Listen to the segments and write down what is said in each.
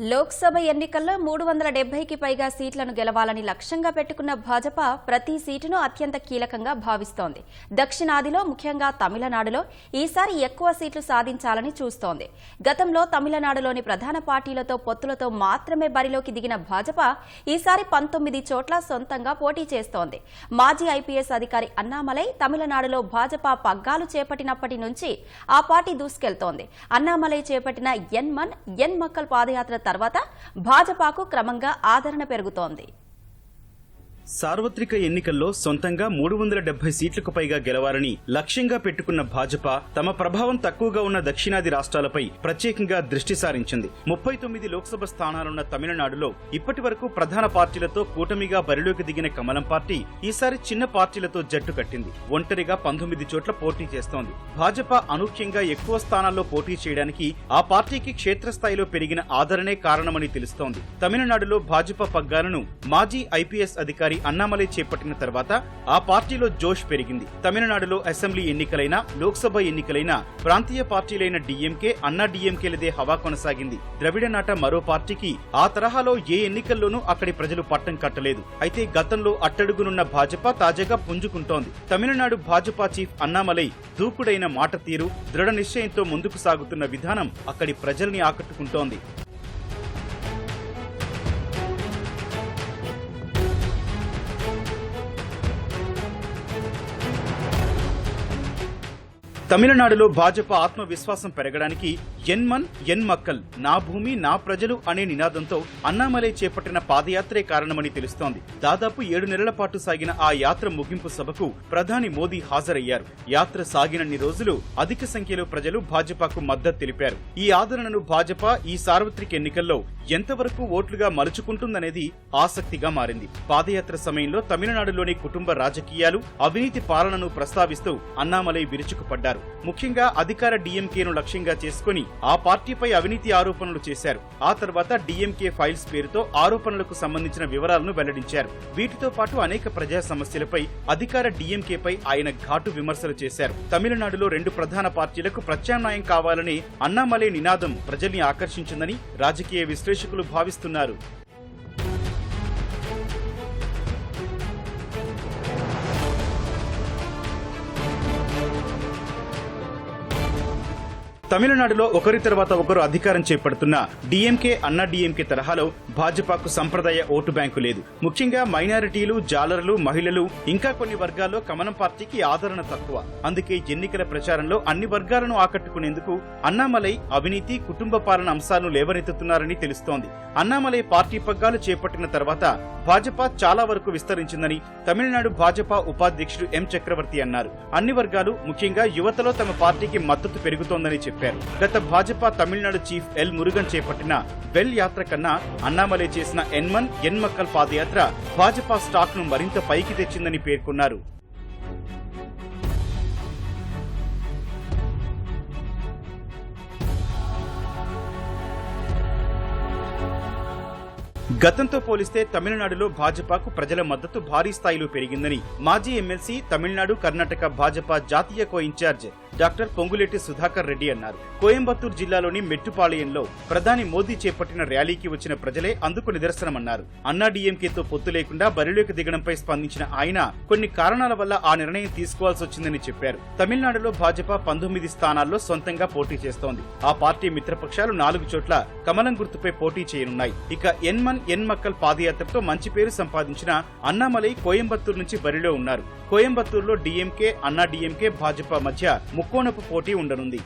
లోక్సభ ఎన్నికల్లో మూడు వందల డెబ్బైకి పైగా సీట్లను గెలవాలని లక్ష్యంగా పెట్టుకున్న భాజపా ప్రతి సీటును అత్యంత కీలకంగా భావిస్తోంది. దక్షిణాదిలో ముఖ్యంగా తమిళనాడులో ఈసారి ఎక్కువ సీట్లు సాధించాలని చూస్తోంది. గతంలో తమిళనాడులోని ప్రధాన పార్టీలతో పొత్తులతో మాత్రమే బరిలోకి దిగిన భాజపా ఈసారి పంతొమ్మిది చోట్ల సొంతంగా పోటీ చేస్తోంది. మాజీ ఐపీఎస్ అధికారి అన్నామలై తమిళనాడులో భాజపా పగ్గాలు చేపట్టినప్పటి నుంచి ఆ పార్టీ దూసుకెళ్తోంది. అన్నామలై చేపట్టిన ఎన్ మన్ ఎన్ మక్కల్ పాదయాత్ర తర్వాత భాజపాకు క్రమంగా ఆదరణ పెరుగుతోంది. సార్వత్రిక ఎన్నికల్లో సొంతంగా మూడు వందల డెబ్బై సీట్లకు పైగా గెలవాలని లక్ష్యంగా పెట్టుకున్న భాజపా తమ ప్రభావం తక్కువగా ఉన్న దక్షిణాది రాష్ట్రాలపై ప్రత్యేకంగా దృష్టి సారించింది. ముప్పై తొమ్మిది లోక్సభ స్థానాలున్న తమిళనాడులో ఇప్పటి వరకు ప్రధాన పార్టీలతో కూటమిగా బరిలోకి దిగిన కమలం పార్టీ ఈసారి చిన్న పార్టీలతో జట్టు కట్టింది. ఒంటరిగా పంతొమ్మిది చోట్ల పోటీ చేస్తోంది. భాజపా అనూహ్యంగా ఎక్కువ స్థానాల్లో పోటీ చేయడానికి ఆ పార్టీకి క్షేత్రస్థాయిలో పెరిగిన ఆదరణే కారణమని తెలుస్తోంది. తమిళనాడులో భాజపా పగ్గాలను మాజీ ఐపీఎస్ అధికారి అన్నామలై చేపట్టిన తర్వాత ఆ పార్టీలో జోష్ పెరిగింది. తమిళనాడులో అసెంబ్లీ ఎన్నికలైన లోక్సభ ఎన్నికలైన ప్రాంతీయ పార్టీలైన డీఎంకే అన్నా డీఎంకేలదే హవా కొనసాగింది. ద్రవిడ నాట మరో పార్టీకి ఆ తరహాలో ఏ ఎన్నికల్లోనూ అక్కడి ప్రజలు పట్టం కట్టలేదు. అయితే గతంలో అట్టడుగునున్న భాజపా తాజాగా పుంజుకుంటోంది. తమిళనాడు భాజపా చీఫ్ అన్నామలై దూకుడైన మాట తీరు దృఢ నిశ్చయంతో ముందుకు సాగుతున్న విధానం అక్కడి ప్రజల్ని ఆకట్టుకుంటోంది. తమిళనాడులో భాజపా ఆత్మవిశ్వాసం పెరగడానికి ఎన్మన్ ఎన్ మక్కల్ నా భూమి నా ప్రజలు అనే నినాదంతో అన్నామలై చేపట్టిన పాదయాత్రే కారణమని తెలుస్తోంది. దాదాపు ఏడు నెలల పాటు సాగిన ఆ యాత్ర ముగింపు సభకు ప్రధాని మోదీ హాజరయ్యారు. యాత్ర సాగినన్ని రోజులు అధిక సంఖ్యలో ప్రజలు భాజపాకు మద్దతు తెలిపారు. ఈ ఆదరణను భాజపా ఈ సార్వత్రిక ఎన్నికల్లో ఎంతవరకు ఓట్లుగా మలుచుకుంటుందనేది ఆసక్తిగా మారింది. పాదయాత్ర సమయంలో తమిళనాడులోని కుటుంబ రాజకీయాలు అవినీతి పాలనను ప్రస్తావిస్తూ అన్నామలై విరుచుకుపడ్డారు. ముఖ్యంగా అధికార డీఎంకేను లక్ష్యంగా చేసుకుని ఆ పార్టీపై అవినీతి ఆరోపణలు చేశారు. ఆ తర్వాత డీఎంకే ఫైల్స్ పేరుతో ఆరోపణలకు సంబంధించిన వివరాలను వెల్లడించారు. వీటితో పాటు అనేక ప్రజా సమస్యలపై అధికార డీఎంకేపై ఆయన ఘాటు విమర్శలు చేశారు. తమిళనాడులో రెండు ప్రధాన పార్టీలకు ప్రత్యామ్నాయం కావాలని అన్నామలై నినాదం ప్రజల్ని ఆకర్షించిందని రాజకీయ విశ్లేషకులు భావిస్తున్నారు. తమిళనాడులో ఒకరి తర్వాత ఒకరు అధికారం చేపడుతున్న డీఎంకే అన్నా డీఎంకే తరహాలో భాజపాకు సంప్రదాయ ఓటు బ్యాంకు లేదు. ముఖ్యంగా మైనారిటీలు జాలర్లు మహిళలు ఇంకా కొన్ని వర్గాల్లో కమలం పార్టీకి ఆదరణ తక్కువ. అందుకే ఎన్నికల ప్రచారంలో అన్ని వర్గాలను ఆకట్టుకునేందుకు అన్నామలై అవినీతి కుటుంబ పాలన అంశాలను లేవనెత్తుతున్నారని తెలుస్తోంది. అన్నామలై పార్టీ పగ్గాలు చేపట్టిన తర్వాత భాజపా చాలా వరకు విస్తరించిందని తమిళనాడు భాజపా ఉపాధ్యక్షుడు ఎం చక్రవర్తి అన్నారు. అన్ని వర్గాలు ముఖ్యంగా యువతలో తమ పార్టీకి మద్దతు పెరుగుతోందని చెప్పారు. గత భాజపా తమిళనాడు చీఫ్ ఎల్ మురుగన్ చేపట్టిన వెల్ యాత్ర కన్నా అన్నామలై చేసిన ఎన్మన్ ఎన్మక్కల్ పాదయాత్ర భాజపా స్టాక్ను మరింత పైకి తెచ్చిందని పేర్కొన్నారు. గతంతో పోలిస్తే తమిళనాడులో భాజపాకు ప్రజల మద్దతు భారీ స్థాయిలో పెరిగిందని మాజీ ఎమ్మెల్సీ తమిళనాడు కర్ణాటక భాజపా జాతీయ co in charge doctor Ponguleti Sudhakar Reddy అన్నారు. కోయంబత్తూర్ జిల్లాలోని మెట్టుపాళయంలో ప్రధాని మోదీ చేపట్టిన ర్యాలీకి వచ్చిన ప్రజలే అందుకు నిదర్శనమన్నారు. అన్నా డీఎంకేతో పొత్తు లేకుండా బరిలోకి దిగడంపై స్పందించిన ఆయన కొన్ని కారణాల వల్ల ఆ నిర్ణయం తీసుకోవాల్సి వచ్చిందని చెప్పారు. తమిళనాడులో భాజపా పంతొమ్మిది స్థానాల్లో సొంతంగా పోటీ చేస్తోంది. ఆ పార్టీ మిత్రపక్షాలు నాలుగు చోట్ల కమలం గుర్తుపై పోటీ చేయనున్నాయి. ఇక ఎన్మన్ ఎన్ మక్కల్ పాదయాత్రతో మంచి పేరు సంపాదించిన అన్నామలై కోయంబత్తూర్ నుంచి బరిలో ఉన్నారు. కోయంబత్తూర్లో డీఎంకే అన్నా డీఎంకే భాజపా మధ్య ముక్కోణపు పోటీ ఉండనుంది.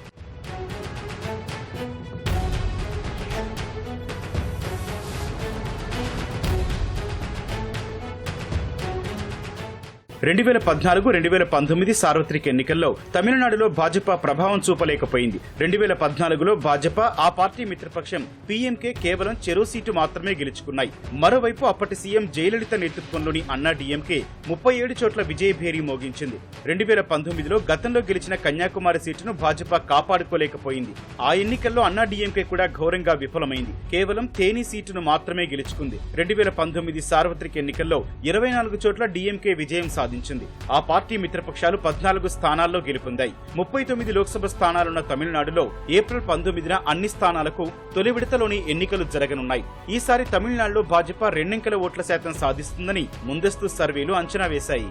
రెండు వేల పద్నాలుగు రెండు వేల పంతొమ్మిది సార్వత్రిక ఎన్నికల్లో తమిళనాడులో భాజపా ప్రభావం చూపలేకపోయింది. రెండు వేల పద్నాలుగులో భాజపా ఆ పార్టీ మిత్రపక్షం పీఎంకే కేవలం చెరో సీటు మాత్రమే గెలుచుకున్నాయి. మరోవైపు అప్పటి సీఎం జయలలిత నేతృత్వంలోని అన్నా డీఎంకే ముప్పై ఏడు చోట్ల విజయభేరి మోగించింది. రెండు వేల పంతొమ్మిదిలో గతంలో గెలిచిన కన్యాకుమారి సీటును భాజపా కాపాడుకోలేకపోయింది. ఆ ఎన్నికల్లో అన్నా డీఎంకే కూడా ఘోరంగా విఫలమైంది. కేవలం తేని సీటును మాత్రమే గెలుచుకుంది. రెండు వేల పంతొమ్మిది సార్వత్రిక ఎన్నికల్లో ఇరవై నాలుగు చోట్ల డీఎంకే విజయం సాధించింది. సాధించింది ఆ పార్టీ మిత్రపక్షాలు పద్నాలుగు స్థానాల్లో గెలుపొందాయి. ముప్పై తొమ్మిది లోక్సభ స్థానాలున్న తమిళనాడులో ఏప్రిల్ పంతొమ్మిదిన అన్ని స్థానాలకు తొలి విడతలోని ఎన్నికలు జరగనున్నాయి. ఈసారి తమిళనాడులో భాజపా రెండంకెల ఓట్ల శాతం సాధిస్తుందని ముందస్తు సర్వేలు అంచనా వేశాయి.